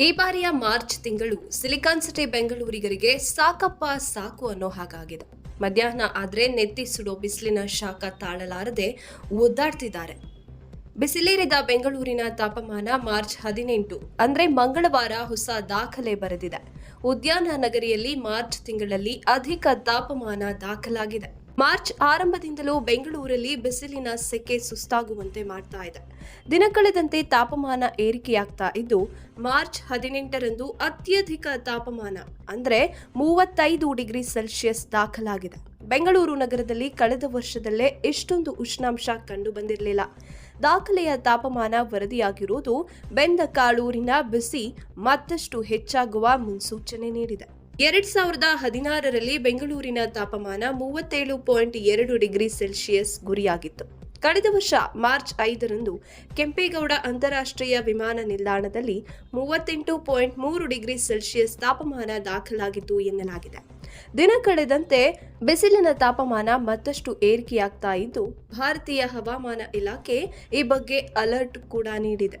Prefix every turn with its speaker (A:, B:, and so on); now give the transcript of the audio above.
A: ಈ ಬಾರಿಯ ಮಾರ್ಚ್ ತಿಂಗಳು ಸಿಲಿಕಾನ್ ಸಿಟಿ ಬೆಂಗಳೂರಿಗರಿಗೆ ಸಾಕಪ್ಪ ಸಾಕು ಅನ್ನೋ ಹಾಗಾಗಿದೆ. ಮಧ್ಯಾಹ್ನ ಆದ್ರೆ ನೆತ್ತಿ ಸುಡೋ ಬಿಸಿಲಿನ ಶಾಖ ತಾಳಲಾರದೆ ಒದ್ದಾಡ್ತಿದ್ದಾರೆ. ಬಿಸಿಲೇರಿದ ಬೆಂಗಳೂರಿನ ತಾಪಮಾನ ಮಾರ್ಚ್ ಹದಿನೆಂಟು, ಅಂದ್ರೆ ಮಂಗಳವಾರ ಹೊಸ ದಾಖಲೆ ಬರೆದಿದೆ. ಉದ್ಯಾನ ನಗರಿಯಲ್ಲಿ ಮಾರ್ಚ್ ತಿಂಗಳಲ್ಲಿ ಅಧಿಕ ತಾಪಮಾನ ದಾಖಲಾಗಿದೆ. ಮಾರ್ಚ್ ಆರಂಭದಿಂದಲೂ ಬೆಂಗಳೂರಲ್ಲಿ ಬಿಸಿಲಿನ ಸೆಕೆ ಸುಸ್ತಾಗುವಂತೆ ಮಾಡ್ತಾ ಇದೆ. ದಿನ ಕಳೆದಂತೆ ತಾಪಮಾನ ಏರಿಕೆಯಾಗ್ತಾ ಇದ್ದು, ಮಾರ್ಚ್ ಹದಿನೆಂಟರಂದು ಅತ್ಯಧಿಕ ತಾಪಮಾನ, ಅಂದರೆ ಮೂವತ್ತೈದು ಡಿಗ್ರಿ ಸೆಲ್ಸಿಯಸ್ ದಾಖಲಾಗಿದೆ. ಬೆಂಗಳೂರು ನಗರದಲ್ಲಿ ಕಳೆದ ವರ್ಷದಲ್ಲೇ ಇಷ್ಟೊಂದು ಉಷ್ಣಾಂಶ ಕಂಡು ಬಂದಿರಲಿಲ್ಲ ದಾಖಲೆಯ ತಾಪಮಾನ ವರದಿಯಾಗಿರುವುದು ಬೆಂದ ಕಾಳೂರಿನ ಬಿಸಿ ಮತ್ತಷ್ಟು ಹೆಚ್ಚಾಗುವ ಮುನ್ಸೂಚನೆ ನೀಡಿದೆ. ಎರಡ್ ಸಾವಿರದ ಹದಿನಾರರಲ್ಲಿ ಬೆಂಗಳೂರಿನ ತಾಪಮಾನ ಮೂವತ್ತೇಳು ಪಾಯಿಂಟ್ ಎರಡು ಡಿಗ್ರಿ ಸೆಲ್ಸಿಯಸ್ ಗುರಿಯಾಗಿತ್ತು. ಕಳೆದ ವರ್ಷ ಮಾರ್ಚ್ ಐದರಂದು ಕೆಂಪೇಗೌಡ ಅಂತಾರಾಷ್ಟ್ರೀಯ ವಿಮಾನ ನಿಲ್ದಾಣದಲ್ಲಿ ಮೂವತ್ತೆಂಟು ಪಾಯಿಂಟ್ ಮೂರು ಡಿಗ್ರಿ ಸೆಲ್ಸಿಯಸ್ ತಾಪಮಾನ ದಾಖಲಾಗಿತ್ತು ಎನ್ನಲಾಗಿದೆ. ದಿನ ಕಳೆದಂತೆ ಬಿಸಿಲಿನ ತಾಪಮಾನ ಮತ್ತಷ್ಟು ಏರಿಕೆಯಾಗ್ತಾ ಇದ್ದು, ಭಾರತೀಯ ಹವಾಮಾನ ಇಲಾಖೆ ಈ ಬಗ್ಗೆ ಅಲರ್ಟ್ ಕೂಡ ನೀಡಿದೆ.